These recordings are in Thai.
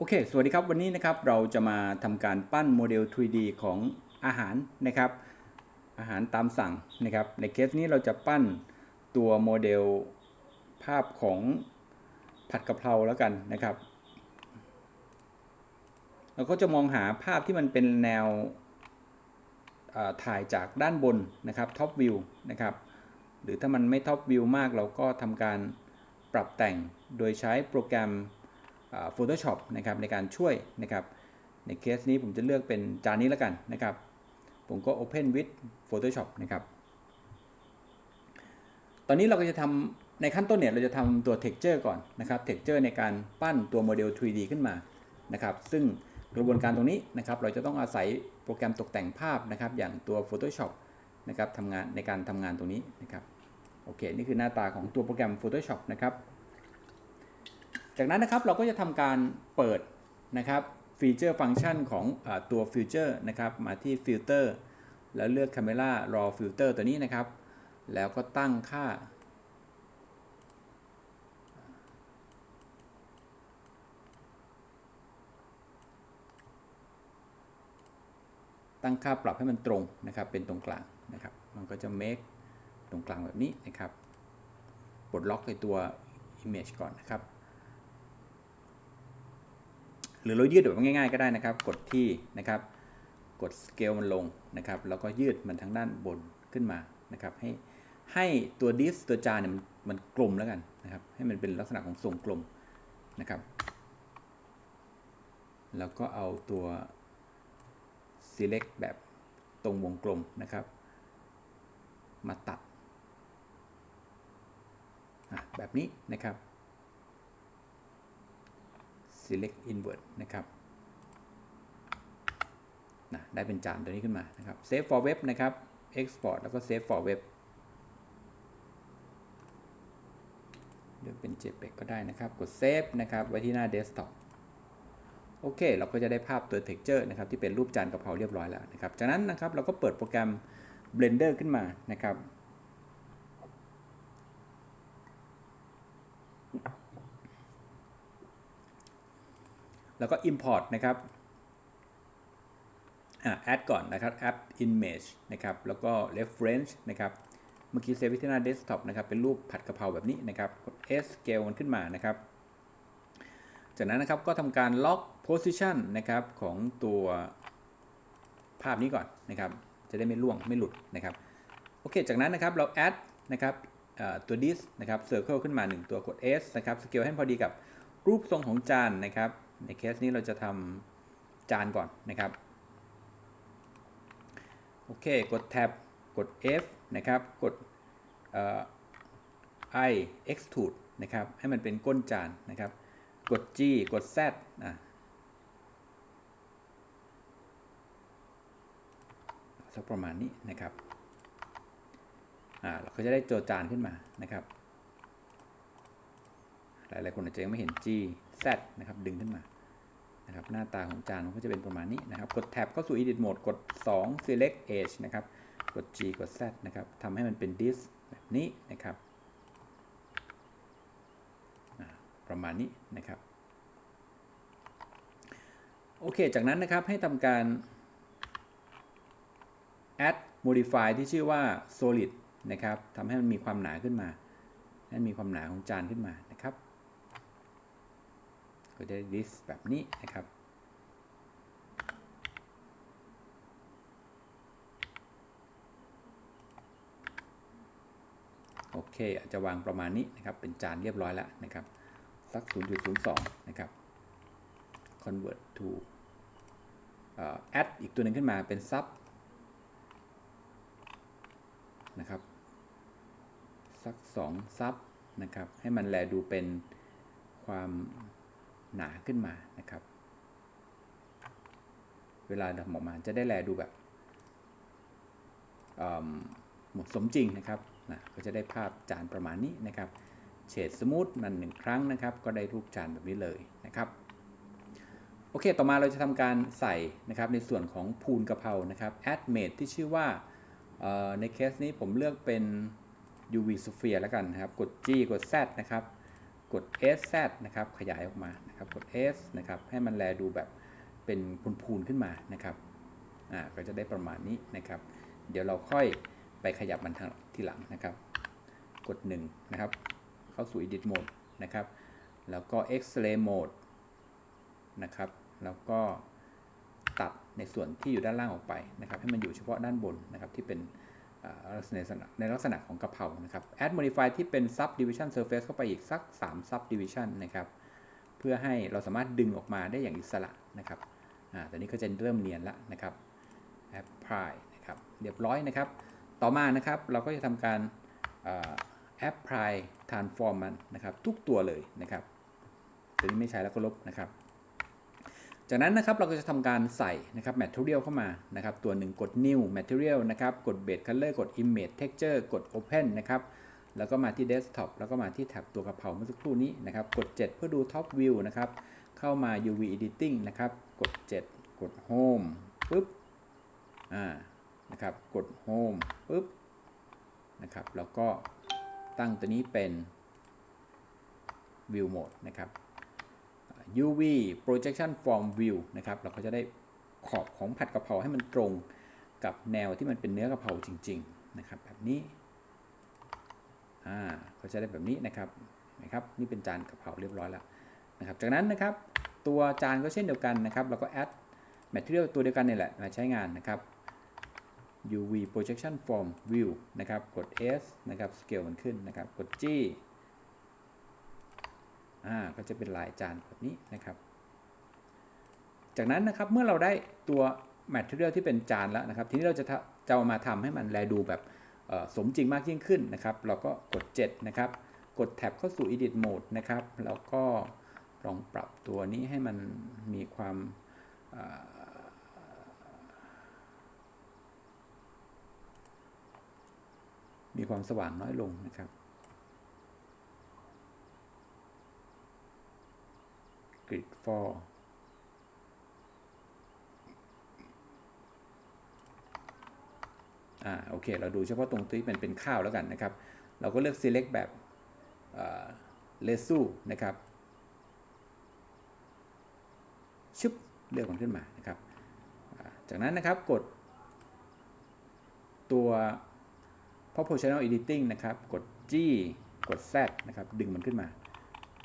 โอเค สวัสดีครับ วันนี้นะครับเราจะมาทำการปั้นโมเดล 3D ของอาหารนะครับ อาหารตามสั่งนะครับ ในเคสนี้เราจะปั้นตัวโมเดลภาพของผัดกะเพราแล้วกันนะครับ เราก็จะมองหาภาพที่มันเป็นแนวถ่ายจากด้านบนนะครับท็อปวิวนะครับ หรือถ้ามันไม่ท็อปวิวมากเราก็ทำการปรับแต่งโดยใช้โปรแกรม Photoshop นะครับในการช่วยนะครับ ในเคสนี้ผมจะเลือกเป็นจานนี้แล้วกันนะครับ ผมก็ Open with Photoshop นะครับ ตอนนี้เราก็จะทำในขั้นต้นเนี่ยเราจะทำตัว Texture ก่อนนะครับ Texture ในการปั้นตัวโมเดล 3D ขึ้นมานะครับ ซึ่งกระบวนการตรงนี้นะครับ เราจะต้องอาศัยโปรแกรมตกแต่งภาพนะครับ อย่างตัว Photoshop นะครับทำงานในการทำงานตรงนี้นะครับ โอเค นี่คือหน้าตาของตัวโปรแกรม Photoshop นะครับ จากนั้นนะครับเราก็จะทำการเปิดนะครับฟีเจอร์ฟังก์ชันของอตัวฟิวเจอร์นะครับมาที่ฟิลเตอร์แล้วเลือก Camera Raw Filter ตัวนี้นะครับ แล้วก็ตั้งค่า ตั้งค่าปรับให้มันตรงนะครับ เป็นตรงกลางนะครับ มันก็จะ make ตรงกลางแบบนี้นะครับปลดล็อกในตัว image ก่อนนะครับ รือเรายืดแบบง่ายๆก็ได้นะครับ กดที่นะครับ กด scale มันลงนะครับ แล้วก็ยืดมันทางด้านบนขึ้นมานะครับ ให้ให้ตัวดิสตัวจานเนี่ยมันมันกลมแล้วกันนะครับ ให้มันเป็นลักษณะของทรงกลมนะครับ แล้วก็เอาตัว select แบบตรงวงกลมนะครับ มาตัดแบบนี้นะครับ select invert นะครับนะได้เป็นจานตัวนี้ขึ้นมานะครับ save for web นะครับ export แล้วก็ save for web เลือกเป็น JPEG ก็ได้นะครับ กด save นะครับ ไว้ที่หน้า desktop โอเค เราก็จะได้ภาพตัว texture นะครับ ที่เป็นรูปจานกะเพราเรียบร้อยแล้วนะครับ จากนั้นนะครับ เราก็เปิดโปรแกรม Blender ขึ้นมานะครับ แล้วก็ import นะครับอ่า add ก่อนนะครับ add image นะครับ แล้วก็ reference นะครับ เมื่อกี้เซฟไว้ที่หน้า desktop นะครับ เป็นรูปผัดกะเพราแบบนี้นะครับ กด S scale มันขึ้นมานะครับ จากนั้นนะครับ ก็ทำการล็อก position นะครับ ของตัวภาพนี้ก่อนนะครับ จะได้ไม่ล่วงไม่หลุดนะครับ โอเค จากนั้นนะครับ เรา add นะครับอ่อตัว dis นะครับ circle ขึ้นมา 1 ตัว กด S นะครับ scale ให้พอดีกับรูปทรงของจานนะครับ ในเคสนี้เราจะทำจานก่อนนะครับ โอเค กด tab กด F นะครับ กด I extrude นะครับ ให้มันเป็นก้นจานนะครับ กด G กด Z อะสักประมาณนี้นะครับ อ่า เราก็จะได้โจจานขึ้นมานะครับ หลายๆคนอาจจะยังไม่เห็น G Z นะครับดึงขึ้นมานะครับหน้าตาของจานมันก็จะเป็นประมาณนี้นะครับกดแท็บเข้าสู่ Edit Mode กด 2 Select Edge นะครับกด G กด Z นะครับทำให้มันเป็น Disk แบบนี้นะครับประมาณนี้นะครับโอเค จากนั้นนะครับให้ทำการ add modify ที่ชื่อว่า solid นะครับทำให้มันมีความหนาขึ้นมาให้มันมีความหนาของจานขึ้นมา ก็จะได้ this แบบนี้นะครับ โอเค อาจจะวางประมาณนี้นะครับ เป็นจานเรียบร้อยแล้วนะครับ สัก 0.02 นะครับ convert to เอ่อ add อีกตัวหนึ่งขึ้นมาเป็น sub นะครับ สัก2ซับนะครับ ให้มันแลดูเป็นความ หนาขึ้นมานะครับ เวลาทำออกมาจะได้แลดูแบบหมดสมจริงนะครับนะก็จะได้ภาพจานประมาณนี้นะครับเฉดสมูทมันหนึ่งครั้งนะครับ ก็ได้รูปจานแบบนี้เลยนะครับโอเค ต่อมาเราจะทำการใส่นะครับในส่วนของพูนกะเพรานะครับ add mate ที่ชื่อว่าในเคสนี้ผมเลือกเป็น UV sphere แล้วกันนะครับ กด G กด Z นะครับ กด S Z นะครับ ขยายออกมานะครับ กด S นะครับ ให้มันแลดูแบบเป็นพูนๆขึ้นมานะครับ อ่า ก็จะได้ประมาณนี้นะครับ เดี๋ยวเราค่อยไปขยับมันทางทีหลังนะครับ กด 1 นะครับ เข้าสู่ Edit Mode นะครับ แล้วก็ X-ray Mode นะครับ แล้วก็ตัดในส่วนที่อยู่ด้านล่างออกไปนะครับ ให้มันอยู่เฉพาะด้านบนนะครับที่เป็น ในลักษณะของกระเพรานะครับ Add Modify ที่เป็น Subdivision Surface เข้าไปอีกสัก 3 Subdivision นะครับ เพื่อให้เราสามารถดึงออกมาได้อย่างอิสระนะครับอ่าตอนนี้ก็จะเริ่มเนียนล้วนะครับ Apply นะครับ เรียบร้อยนะครับ ต่อมานะครับเราก็จะทำการ Apply Transform มันนะครับ ทุกตัวเลยนะครับตัวนี้ไม่ใช้แล้วก็ลบนะครับ จากนั้นนะครับเราก็จะทำการใส่นะครับ Material เข้ามานะครับ ตัวหนึ่งกด New Material นะครับ กด Base Color กด Image Texture กด Open นะครับ แล้วก็มาที่ Desktop แล้วก็มาที่แท็บตัวกระเพราเมื่อสักครู่นี้นะครับ กด 7 เพื่อดู Top View นะครับ เข้ามา UV Editing นะครับ กด 7 กด Home ปึ๊บ อ่า นะครับ กด Home ปึ๊บ นะครับ แล้วก็ตั้งตัวนี้เป็น View Mode นะครับ UV projection from view นะครับเราก็จะได้ขอบของผัดกะเพราให้มันตรงกับแนวที่มันเป็นเนื้อกะเพราจริง ๆ นะครับ แบบนี้อ่าก็จะได้แบบนี้นะครับนะครับ นี่เป็นจานกะเพราเรียบร้อยแล้วนะครับ จากนั้นนะครับตัวจานก็เช่นเดียวกันนะครับเราก็ add material ตัวเดียวกันนี่แหละมาใช้งานนะครับ UV projection from view นะครับ กด S นะครับ scale มันขึ้นนะครับ กด G อ่าก็จะเป็นลายจานแบบนี้นะครับ จากนั้นนะครับเมื่อเราได้ตัว material ที่เป็นจานแล้วนะครับ ทีนี้เราจะจะเอามาทำให้มันแลดูแบบสมจริงมากยิ่งขึ้นนะครับ เราก็กด 7 นะครับ กดแท็บเข้าสู่ edit mode นะครับ แล้วก็ลองปรับตัวนี้ให้มันมีความมีความสว่างน้อยลงนะครับ grid for อ่าโอเค เราดูเฉพาะตรงที่มันเป็นข้าวแล้วกันนะครับ เราก็เลือก select แบบเลสูนะครับชึบเลือกมันขึ้นมานะครับ จากนั้นนะครับกดตัว proportional editing นะครับ กด G กด Z นะครับ ดึงมันขึ้นมา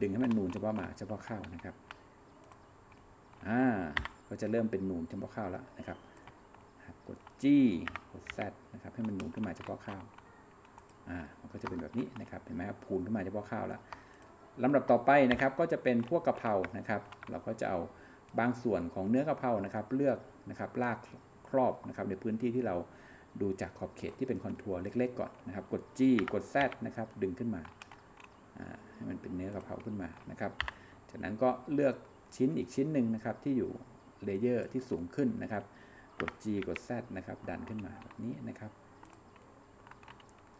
ดึงให้มันนูนเฉพาะมาเฉพาะข้าวนะครับ อ่าก็จะเริ่มเป็นนูนเฉพาะข้าวแล้วนะครับ กด G กด Z นะครับให้มันนูนขึ้นมาเฉพาะข้าวอ่ามันก็จะเป็นแบบนี้นะครับเห็นไหมครับพูนขึ้นมาเฉพาะข้าวแล้วลำดับต่อไปนะครับก็จะเป็นพวกกะเพรานะครับ เราก็จะเอาบางส่วนของเนื้อกะเพรานะครับ เลือกนะครับลากครอบนะครับในพื้นที่ที่เราดูจากขอบเขตที่เป็นคอนทัวร์เล็ก ๆ ก่อนนะครับ กด G กด Z นะครับดึงขึ้นมาอ่าให้มันเป็นเนื้อกะเพราขึ้นมานะครับ จากนั้นก็เลือก ชิ้นอีกชิ้นหนึ่งนะครับที่อยู่เลเยอร์ที่สูงขึ้นนะครับ กด G กด Z นะครับดันขึ้นมาแบบนี้นะครับ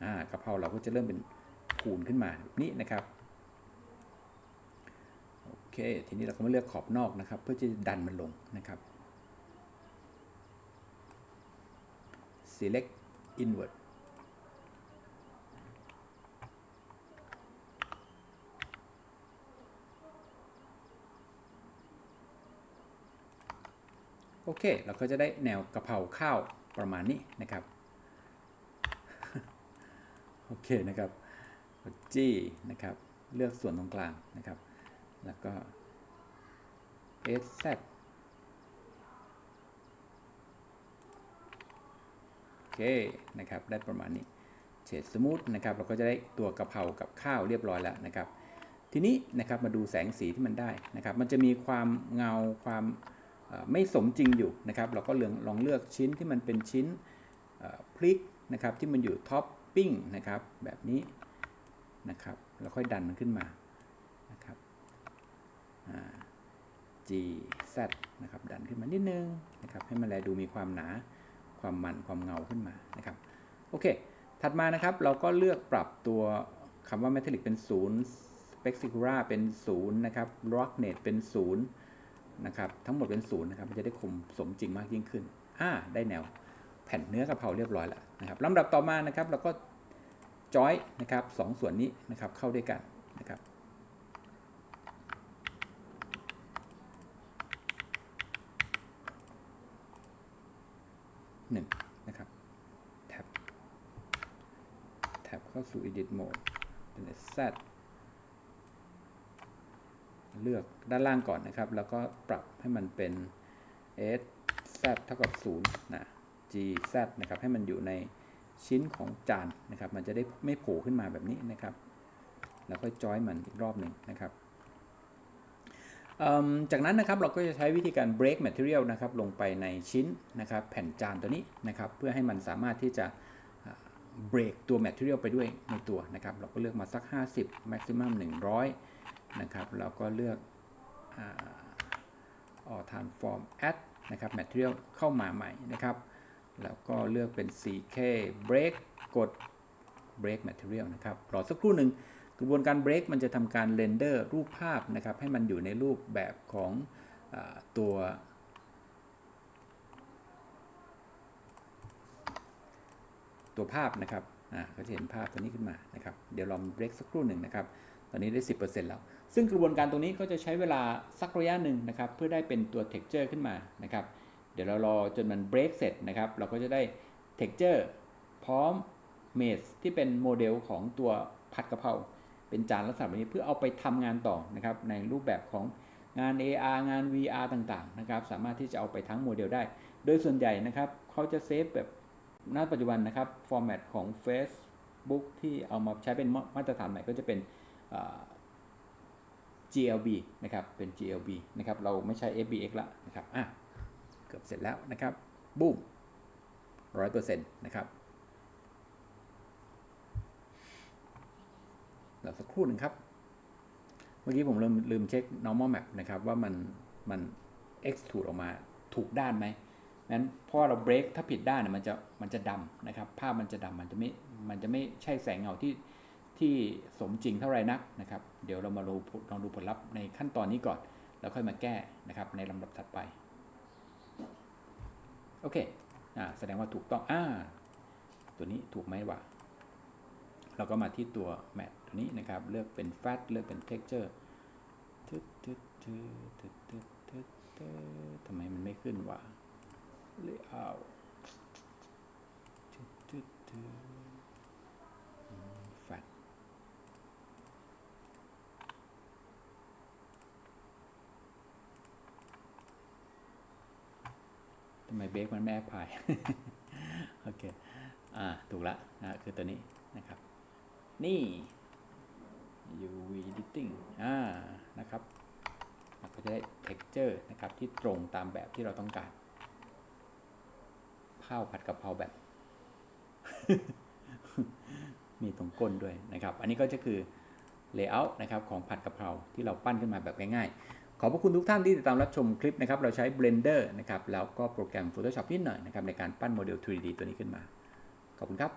อ่ากระเพราเราก็จะเริ่มเป็นพูนขึ้นมาแบบนี้นะครับโอเคทีนี้เราก็มาเลือกขอบนอกนะครับ เพื่อจะดันมันลงนะครับ select inward โอเค เราก็จะได้แนวกระเพราข้าวประมาณนี้นะครับ โอเคนะครับจี้นะครับ เลือกส่วนตรงกลางนะครับ แล้วก็ SZ โอเคนะครับ ได้ประมาณนี้ เฉดสมูทนะครับ เราก็จะได้ตัวกะเพรากับข้าวเรียบร้อยแล้วนะครับ ทีนี้นะครับมาดูแสงสีที่มันได้นะครับ มันจะมีความเงาความ ไม่สมจริงอยู่นะครับ เราก็เลือกลองเลือกชิ้นที่มันเป็นชิ้นพริกนะครับที่มันอยู่ท็อปปิ้งนะครับแบบนี้นะครับแล้วค่อยดันมันขึ้นมานะครับ G Z นะครับดันขึ้นมานิดนึงนะครับให้มันแลดูมีความหนาความมันความเงาขึ้นมานะครับโอเค ถัดมานะครับเราก็เลือกปรับตัวคำว่า metallic เป็น 0 spexicura เป็น 0 นะครับ rocknet เป็น 0 นะครับ ทั้งหมดเป็นศูนย์นะครับ มันจะได้คมสมจริงมากยิ่งขึ้น อ่า ได้แนวแผ่นเนื้อกระเพราเรียบร้อยแล้วนะครับลำดับต่อมานะครับเราก็จอยนะครับสองส่วนนี้นะครับเข้าด้วยกันนะครับหนึ่งนะครับแท็บแท็บเข้าสู่ edit mode เป็น z เลือกด้านล่างก่อนนะครับ แล้วก็ปรับให้มันเป็น s z เท่ากับ0นะ g z นะครับ ให้มันอยู่ในชิ้นของจานนะครับ มันจะได้ไม่โผล่ขึ้นมาแบบนี้นะครับ แล้วก็จอยมันอีกรอบหนึ่งนะครับ จากนั้นนะครับเราก็จะใช้วิธีการ break material นะครับ ลงไปในชิ้นนะครับ แผ่นจานตัวนี้นะครับ เพื่อให้มันสามารถที่จะ break ตัว material ไปด้วยในตัวนะครับ เราก็เลือกมาสัก 50 maximum 100 นะครับแล้วก็เลือกอ่า or transform add นะครับ material เข้ามาใหม่นะครับ แล้วก็เลือกเป็น CK break กด break material นะครับ รอสักครู่หนึ่งกระบวนการ break มันจะทำการ render รูปภาพนะครับ ให้มันอยู่ในรูปแบบของอตัวตัวภาพนะครับ อ่า ก็จะเห็นภาพตัวนี้ขึ้นมานะครับ เดี๋ยวลองเบรกสักครู่หนึ่งนะครับ ตอนนี้ได้ 10%แล้ว ซึ่งกระบวนการตรงนี้ก็จะใช้เวลาสักระยะหนึ่งนะครับ เพื่อได้เป็นตัว texture ขึ้นมานะครับ เดี๋ยวเรารอจนมันเบรกเสร็จนะครับ เราก็จะได้ texture พร้อม mesh ที่เป็นโมเดลของตัวผัดกะเพราเป็นจานลักษณะแบบนี้เพื่อเอาไปทำงานต่อนะครับในรูปแบบของงาน AR งาน VR ต่างๆนะครับสามารถที่จะเอาไปทั้งโมเดลได้ โดยส่วนใหญ่นะครับเขาจะเซฟแบบณปัจจุบันนะครับฟอร์แมตของ Facebook ที่เอามาใช้เป็นมาตรฐานใหม่ก็จะเป็น GLB นะครับ เป็น GLB นะครับ เราไม่ใช้ FBX ละนะครับ อะ เกือบเสร็จแล้วนะครับ บูมร้อยเปอร์เซ็นต์นะครับ เราสักครู่หนึ่งครับ เมื่อกี้ผมลืมลืมเช็ค normal map นะครับ ว่ามันมัน extrude ออกมาถูกด้านไหมนั้นเพราะเราเบรกถ้าผิดด้านเนี่ยมันจะมันจะดำนะครับ ภาพมันจะดำมันจะไม่ มันจะไม่ใช่แสงเงาที่ ที่สมจริงเท่าไรนักนะครับ เดี๋ยวเรามาลองลองดูผลลัพธ์ในขั้นตอนนี้ก่อน แล้วค่อยมาแก้นะครับในลำดับถัดไป โอเคอ่าแสดงว่าถูกต้องอ่าตัวนี้ถูกไหมวะเราก็มาที่ตัวแมทตัวนี้นะครับ เลือกเป็น fat เลือกเป็น texture ทึดทึดทึดทึดทึดทึดทึดทำไมมันไม่ขึ้นวะ layout ทึดทึดทึดอืม fat ทำไม เบรกมันไม่พายโอเคอ่าถูกละนะคือตัวนี้นะครับ นี่ UV editing อ่านะครับเราก็จะได้ texture นะครับที่ตรงตามแบบที่เราต้องการข้าวผัดกะเพราแบบ มีตรงก้นด้วยนะครับ อันนี้ก็จะคือ layout นะครับของผัดกะเพราที่เราปั้นขึ้นมาแบบง่ายๆ ขอบพระคุณทุกท่านที่ติดตามรับชมคลิปนะครับ เราใช้ Blender นะครับ แล้วก็โปรแกรม Photoshop นิดหน่อยนะครับในการปั้นโมเดล 3D ตัวนี้ขึ้นมา ขอบคุณครับ